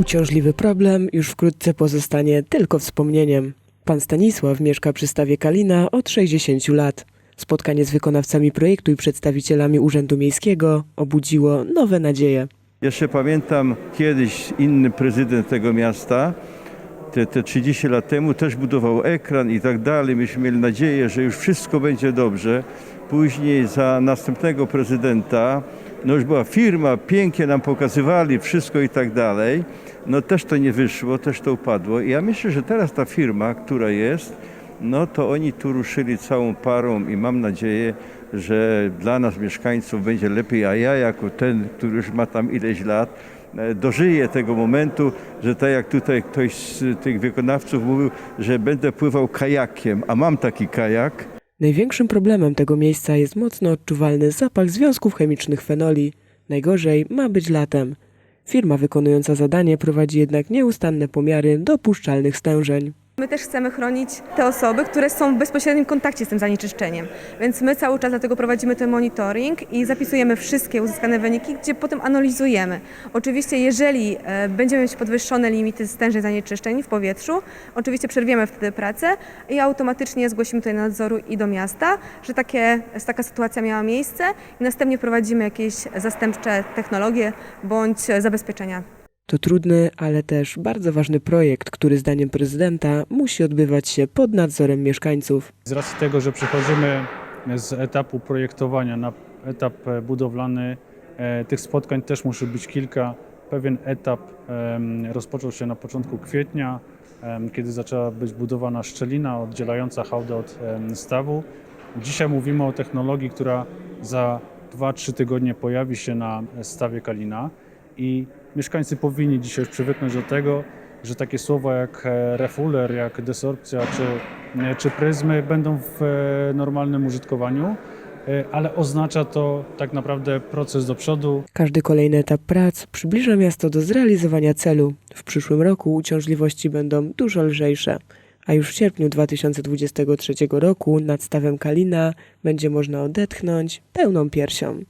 Uciążliwy problem już wkrótce pozostanie tylko wspomnieniem. Pan Stanisław mieszka przy stawie Kalina od 60 lat. Spotkanie z wykonawcami projektu i przedstawicielami Urzędu Miejskiego obudziło nowe nadzieje. Jeszcze pamiętam kiedyś inny prezydent tego miasta, te, te 30 lat temu też budował ekran i tak dalej. Myśmy mieli nadzieję, że już wszystko będzie dobrze. Później za następnego prezydenta, no już była firma, pięknie nam pokazywali wszystko i tak dalej. No też to nie wyszło, też to upadło. I ja myślę, że teraz ta firma, która jest, no to oni tu ruszyli całą parą i mam nadzieję, że dla nas mieszkańców będzie lepiej, a ja jako ten, który już ma tam ileś lat, e, dożyję tego momentu, że tak jak tutaj ktoś z tych wykonawców mówił, że będę pływał kajakiem, a mam taki kajak, Największym problemem tego miejsca jest mocno odczuwalny zapach związków chemicznych fenoli. Najgorzej ma być latem. Firma wykonująca zadanie prowadzi jednak nieustanne pomiary dopuszczalnych stężeń. My też chcemy chronić te osoby, które są w bezpośrednim kontakcie z tym zanieczyszczeniem. Więc my cały czas dlatego prowadzimy ten monitoring i zapisujemy wszystkie uzyskane wyniki, gdzie potem analizujemy. Oczywiście, jeżeli e, będziemy mieć podwyższone limity stężeń zanieczyszczeń w powietrzu, oczywiście przerwiemy wtedy pracę i automatycznie zgłosimy tutaj nadzoru i do miasta, że takie, taka sytuacja miała miejsce i następnie prowadzimy jakieś zastępcze technologie bądź zabezpieczenia. To trudny, ale też bardzo ważny projekt, który zdaniem prezydenta musi odbywać się pod nadzorem mieszkańców. Z racji tego, że przechodzimy z etapu projektowania na etap e, budowlany, e, tych spotkań też musi być kilka. Pewien etap rozpoczął się na początku kwietnia, kiedy zaczęła być budowana szczelina oddzielająca hałdę od stawu. Dzisiaj mówimy o technologii, która za 2-3 tygodnie pojawi się na stawie Kalina i mieszkańcy powinni dzisiaj już przywyknąć do tego, że takie słowa jak e, refuler, jak desorpcja czy, e, czy pryzmy będą w e, normalnym użytkowaniu, ale oznacza to tak naprawdę proces do przodu, Każdy kolejny etap prac przybliża miasto do zrealizowania celu. W przyszłym roku uciążliwości będą dużo lżejsze, a już w sierpniu 2023 roku nad stawem Kalina będzie można odetchnąć pełną piersią.